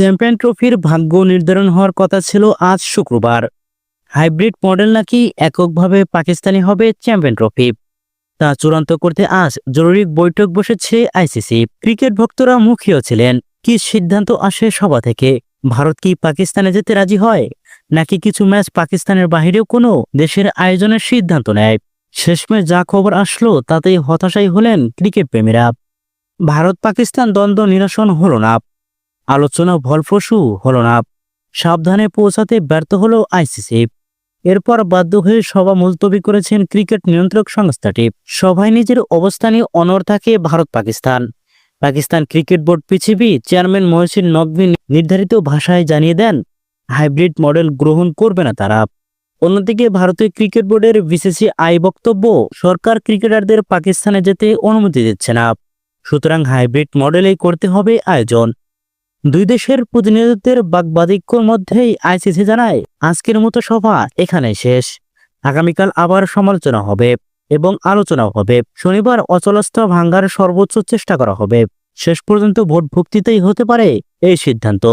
Champion ট্রফির ভাগ্য নির্ধারণ হওয়ার কথা ছিল আজ শুক্রবার। হাইব্রিড মডেল নাকি এককভাবে পাকিস্তানি হবে চ্যাম্পিয়ন ট্রফি? তা চূড়ান্ত করতে আজ জরুরি বৈঠক বসেছে আইসিসি। ক্রিকেট ভক্তরা মুখিয়ে ছিলেন। কি সিদ্ধান্ত আসে সভা থেকে? ভারত কি পাকিস্তানে যেতে রাজি হয়? নাকি কিছু ম্যাচ পাকিস্তানের বাইরেও কোনো দেশের আয়োজনের সিদ্ধান্ত নেয়? শেষমেশ যা খবর আসলো তাতেই হতাশাই হলেন ক্রিকেট প্রেমীরা। ভারত পাকিস্তান দ্বন্দ্ব নিরসন হলো না। আলোচনা ফলপ্রসূ হল না। সাবধানে পৌঁছাতে ব্যর্থ হলো আইসিসি। এরপর বাধ্য হয়ে সভা মুলতবি করেছেন ক্রিকেট নিয়ন্ত্রক সংস্থাটি। সভায় নিজের অবস্থানে অনর থাকে Bharat Pakistan. Pakistan cricket board PCB chairman Mohsin Naqvi নির্ধারিত ভাষায় জানিয়ে দেন, হাইব্রিড মডেল গ্রহণ করবে না তারা। অন্যদিকে ভারতীয় ক্রিকেট বোর্ডের বিসিসি আই বক্তব্য, সরকার ক্রিকেটারদের পাকিস্তানে যেতে অনুমতি দিচ্ছে না। সুতরাং হাইব্রিড মডেলেই করতে হবে আয়োজন। দুই দেশের প্রতিনিধিত্বের বাগবাদিক্যর মধ্যেই আইসিসি জানায়, আজকের মতো সভা এখানে শেষ। আগামীকাল আবার সমালোচনা হবে এবং আলোচনাও হবে। শনিবার অচলস্থ ভাঙ্গার সর্বোচ্চ চেষ্টা করা হবে। শেষ পর্যন্ত ভোট ভুক্তিতেই হতে পারে এই সিদ্ধান্ত।